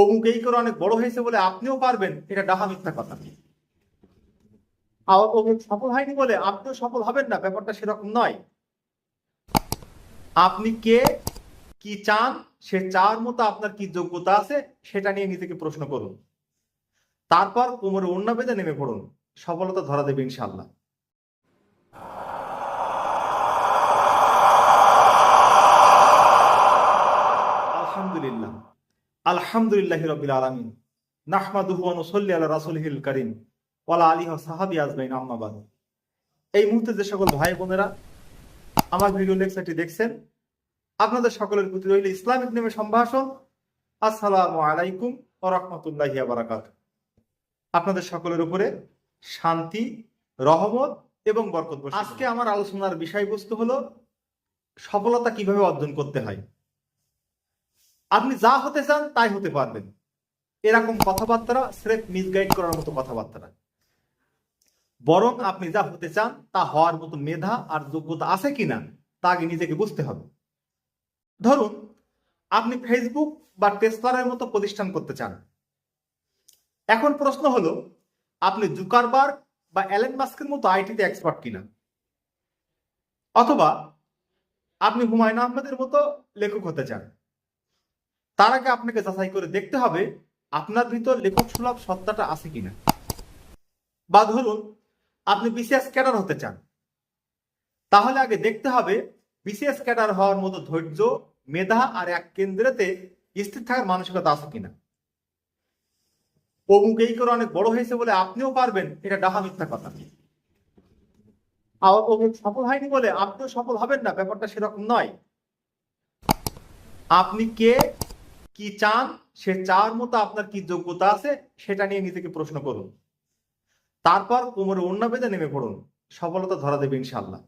অমুক এই করে অনেক বড় হয়েছে বলে আপনিও পারবেন, এটা ডাহা মিথ্যা কথা। আর অমুক সফল হয়নি বলে আপনিও সফল হবেন না, ব্যাপারটা সেরকম নয়। আপনি কে, কি চান, সে চার মতো আপনার কি যোগ্যতা আছে, সেটা নিয়ে নিজেকে প্রশ্ন করুন। তারপর কোমরে অন্য বেঁধে নেমে পড়ুন। সফলতা ধরা দেবে ইনশাল্লাহ আলহামদুলিল্লাহ আলহামদুলিল্লাহ রবিল আলমিন, নাহমাদুহু ওয়া নুসাল্লি আলা রাসূলিহিল কারীম ওয়ালা ওয়া সাহাবি আজমাইন, আম্মা এই মুহূর্তে যে সকল ভাই বোনেরা আমার ভিডিও লেকচারটি দেখছেন, আপনাদের সকলের প্রতি রইল ইসলামিক নেমে সম্ভাষণ। আসসালামু আলাইকুম ওয়া রাহমাতুল্লাহি ওয়া আপনাদের সকলের উপরে শান্তি, রহমত এবং বরকত আজকে আমার আলোচনার বিষয়বস্তু হলো সফলতা কীভাবে অর্জন করতে হয়। আপনি যা হতে চান তাই হতে পারবেন। এরকম কথাবার্তা স্রেফ মিসগাইড করার মতো কথাবার্তা বরং আপনি যা হতে চান তা হওয়ার মতো মেধা আর যোগ্যতা আছে কিনা তা আগে নিজেকে বুঝতে হবে। ধরুন, আপনি ফেসবুক বা টেসলারের মতো প্রতিষ্ঠান করতে চান। এখন প্রশ্ন হলো, আপনি জুকারবার্গ বা অ্যালেন মাস্কের মতো আইটিতে এক্সপার্ট কিনা? অথবা, আপনি হুমায়ুন আহমেদের মতো লেখক হতে চান। তার আগে আপনাকে যাচাই করে দেখতে হবে আপনার ভিতর লেখক সুলভ সত্তাটা আছে কিনা। বা ধরুন, আপনি বিসিএস ক্যাডার হতে চান। তাহলে আগে দেখতে হবে বিসিএস ক্যাডার হওয়ার মতো ধৈর্য, মেধা আর এক কেন্দ্রেতে স্থির থাকার মানসিকতা আছে কিনা। অমুক এই করে অনেক বড় হয়েছে বলে আপনিও পারবেন, এটা ডাহা মিথ্যা কথা। আর অমুক সফল হয়নি বলে আপনিও সফল হবেন না, ব্যাপারটা সেরকম নয়। আপনি কে কি চান, সে চার মতো আপনার কি যোগ্যতা আছে, সেটা নিয়ে নিজেকে প্রশ্ন করুন। তারপর কোমরে অন্য বেঁধে নেমে পড়ুন। সফলতা ধরা দেবে ইনশাল্লাহ